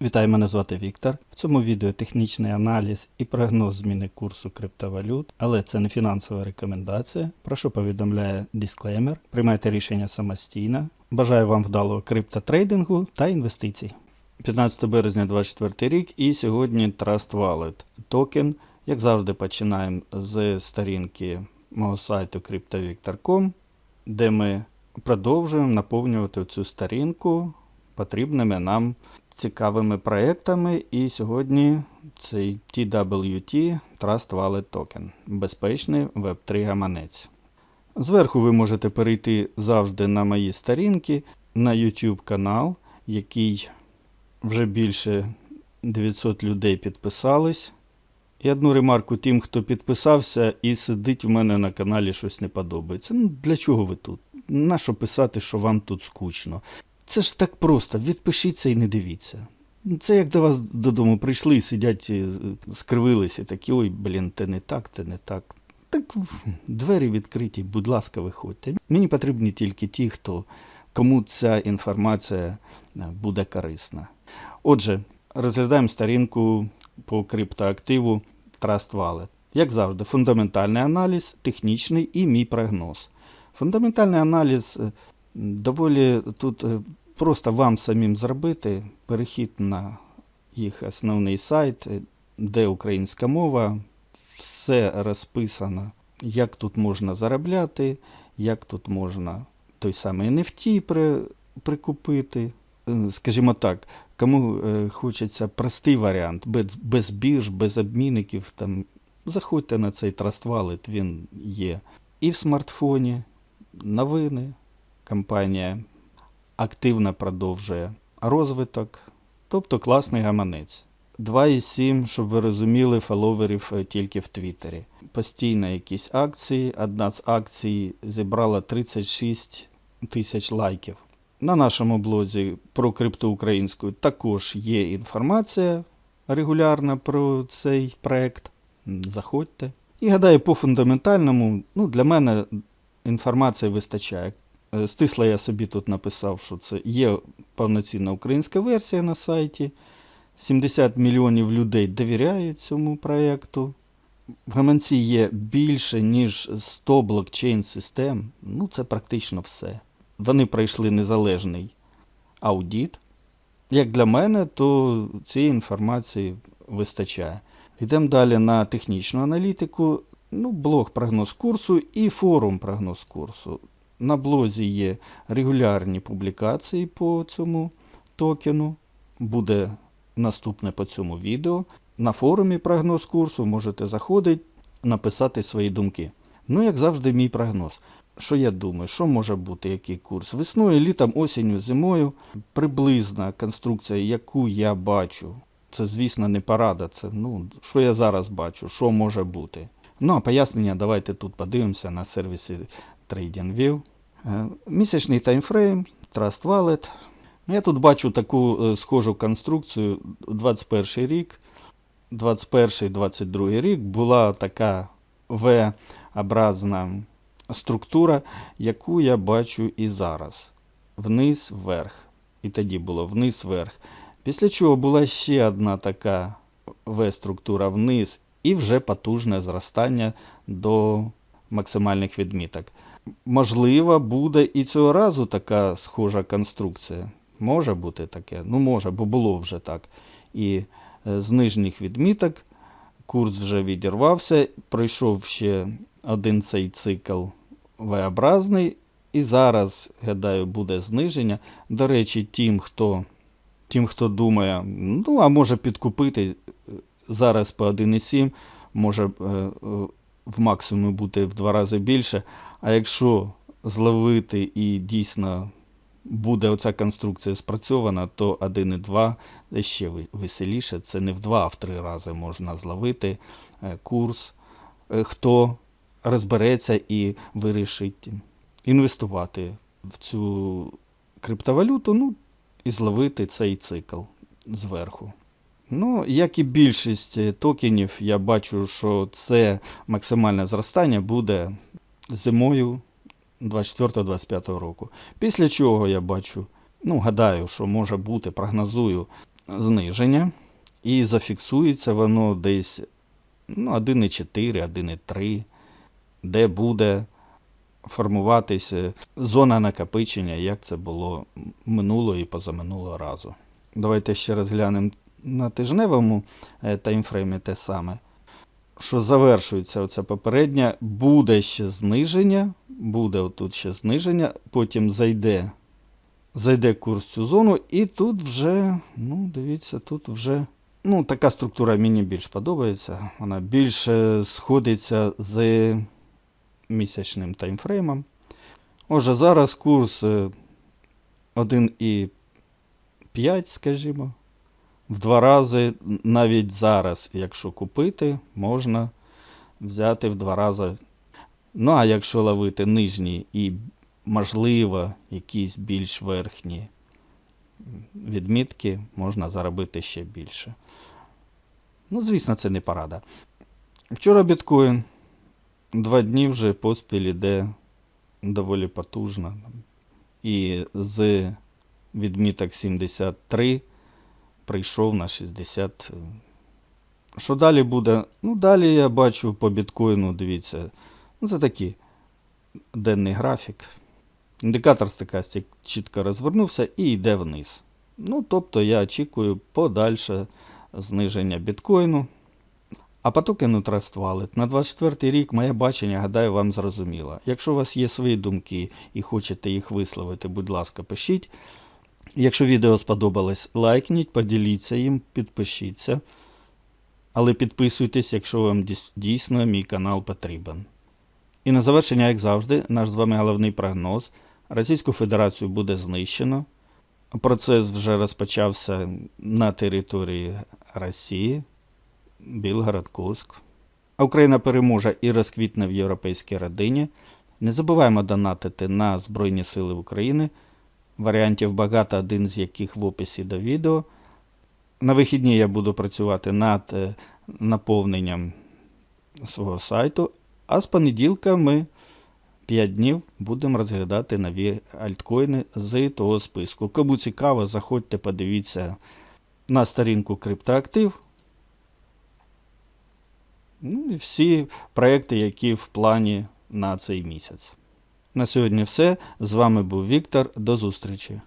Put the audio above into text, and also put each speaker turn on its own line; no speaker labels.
Вітаю, мене звати Віктор. В цьому відео технічний аналіз і прогноз зміни курсу криптовалют, але це не фінансова рекомендація. Про що повідомляє дисклеймер. Приймайте рішення самостійно. Бажаю вам вдалого криптотрейдингу та інвестицій. 15 березня 2024 рік і сьогодні Trust Wallet токен. Як завжди, починаємо з сторінки мого сайту cryptovictor.com, де ми продовжуємо наповнювати цю сторінку потрібними нам цікавими проектами. І сьогодні цей TWT Trust Wallet Token безпечний Web3 гаманець. Зверху ви можете перейти завжди на мої сторінки, на YouTube канал, який вже більше 900 людей підписались. І одну ремарку тим, хто підписався і сидить у мене на каналі щось не подобається. Ну, для чого ви тут? Нащо писати, що вам тут скучно? Це ж так просто, відпишіться і не дивіться. Це як до вас додому прийшли сидять, е, скривилися, такі, ой, блін, те не так, те не так. Так двері відкриті, будь ласка, виходьте. Мені потрібні тільки ті, хто кому ця інформація е, буде корисна. Отже, розглядаємо сторінку по криптоактиву Trust Wallet. Як завжди, фундаментальний аналіз, технічний і мій прогноз. Фундаментальний аналіз е, доволі тут е, просто вам самим зробити перехід на їх основний сайт, е, де українська мова, все розписано, як тут можна заробляти, як тут можна той самий NFT при, прикупити. Е, Скажімо так, кому хочеться простий варіант, без, без бірж, без обмінників, там, заходьте на цей Trust Wallet, він є і в смартфоні, новини. Компанія активно продовжує розвиток, тобто класний гаманець. 2,7, щоб ви розуміли, фоловерів е, тільки в Твіттері. Постійно якісь акції. Одна з акцій зібрала 36 тисяч лайків. На нашому блозі про крипту українську також є інформація регулярна про цей проект. Заходьте. І гадаю, по фундаментальному, ну, для мене інформації вистачає. Е, Стисло я собі тут написав, що це є повноцінна українська версія на сайті. 70 мільйонів людей довіряють цьому проєкту. В гаманці є більше, ніж 100 блокчейн-систем. Ну, це практично все. Вони пройшли незалежний аудіт. Як для мене, то цієї інформації вистачає. Йдемо далі на технічну аналітику. Ну, блог прогноз курсу і форум прогноз курсу. На блозі є регулярні публікації по цьому токену. Буде наступне по цьому відео. На форумі прогноз курсу можете заходити, написати свої думки. Ну, як завжди, мій прогноз. Що я думаю, що може бути, який курс? Весною, літом, осінню, зимою. Приблизна конструкція, яку я бачу. Це, звісно, не порада. Це ну, що я зараз бачу, що може бути. Ну, а пояснення давайте тут подивимося на сервісі TradingView. Е, Місячний таймфрейм, Trust Wallet. Ну, Я тут бачу таку е, схожу конструкцію 21 рік. 21-22 рік була така V-образна структура, яку я бачу і зараз. Вниз вверх. І тоді було вниз вверх. Після чого була ще одна така V-структура вниз, і вже потужне зростання до максимальних відміток. Можливо, буде і цього разу така схожа конструкція. Може бути таке, ну може, бо було вже так. І е, з нижніх відміток курс вже відірвався, пройшов ще один цей цикл V-образний, і зараз, гадаю, буде зниження. До речі, тим, хто, тим, хто думає, ну, а може підкупити е, зараз по 1,7, може е, в максимумі бути в два рази більше. А якщо зловити і дійсно буде оця конструкція спрацьована, то 1,2 ще веселіше. Це не в два, а в три рази можна зловити е, курс. Е, Хто розбереться і вирішить інвестувати в цю криптовалюту, ну і зловити цей цикл зверху. Ну, як і більшість е, токенів, я бачу, що це максимальне зростання буде зимою 24-25 року. Після чого я бачу, ну, гадаю, що може бути, прогнозую зниження, і зафіксується воно десь ну, 1,4, 1,3, де буде формуватися зона накопичення, як це було минулого і позаминулого разу. Давайте ще раз глянемо на тижневому е, таймфреймі те саме. Що завершується оце попереднє, буде ще зниження, буде отут ще зниження, потім зайде, зайде курс в цю зону, і тут вже, ну, дивіться, тут вже ну, така структура мені більш подобається. Вона більше сходиться з місячним таймфреймом. Отже, зараз курс е, 1,5, скажімо. В два рази, навіть зараз, якщо купити, можна взяти в два рази. Ну, а якщо ловити нижні і, можливо, якісь більш верхні відмітки, можна заробити ще більше. Ну, звісно, це не порада. Вчора біткоін два дні вже поспіль іде доволі потужно. І з відміток 73 прийшов на 60. Що далі буде? Ну, далі я бачу по біткоїну, дивіться. Ну, це такий денний графік. Індикатор стокастик чітко розвернувся і йде вниз. Ну, тобто я очікую подальше зниження біткоїну. А потоки Nutrast Wallet на 24 рік моє бачення, гадаю, вам зрозуміло. Якщо у вас є свої думки і хочете їх висловити, будь ласка, пишіть. Якщо відео сподобалось, лайкніть, поділіться їм, підпишіться. Але підписуйтесь, якщо вам дійсно мій канал потрібен. І на завершення, як завжди, наш з вами головний прогноз. Російську Федерацію буде знищено. Процес вже розпочався на території Росії, Білгород, Курск. Україна переможе і розквітне в європейській родині. Не забуваємо донатити на Збройні Сили України. Варіантів багато, один з яких в описі до відео. На вихідні я буду працювати над е, наповненням свого сайту, а з понеділка ми 5 днів будемо розглядати нові альткоїни з того списку. Кому цікаво, заходьте, подивіться на сторінку Криптоактив. Ну і всі проекти, які в плані на цей місяць. На сьогодні все. З вами був Віктор. До зустрічі.